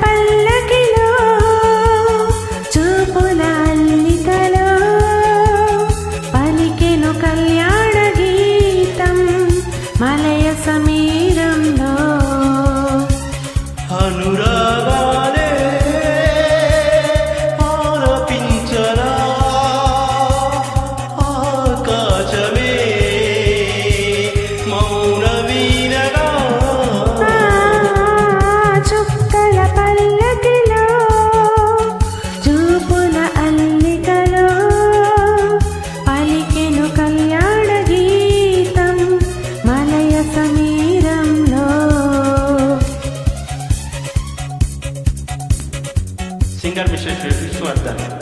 పల్లకిలో చూపుల అల్లికలో పలికెను కళ్యాణ గీతం మలయ సమీరంలో. అనురాగాలే ఆలపించరా ఆకాశమే మౌన Teşekkür ederim.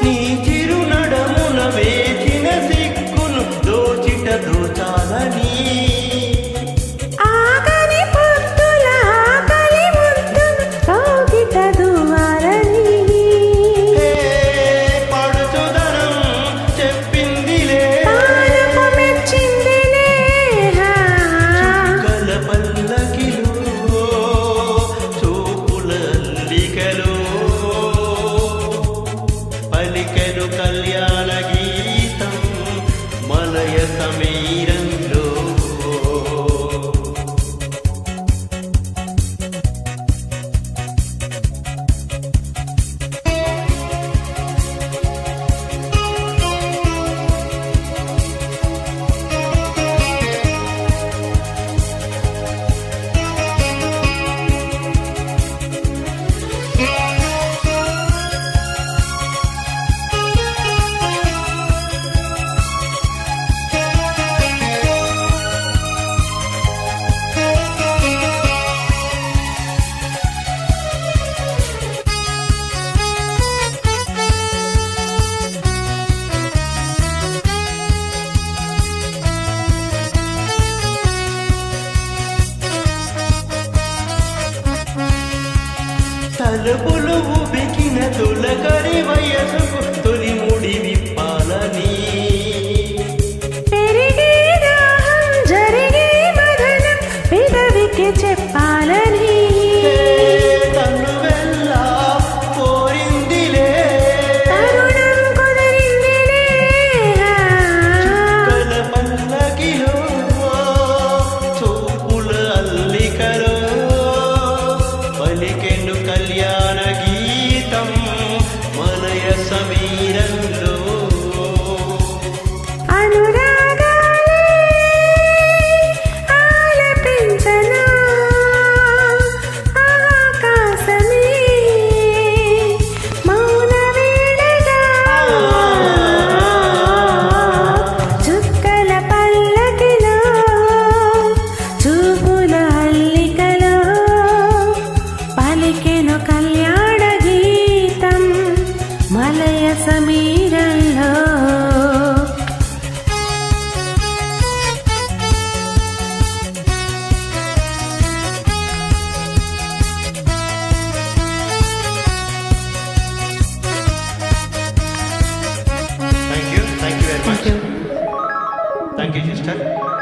你 తలుపులు ఉబికిన తొలకరి వయసుకు ఆలయ సమీరంలో Thank you, sister.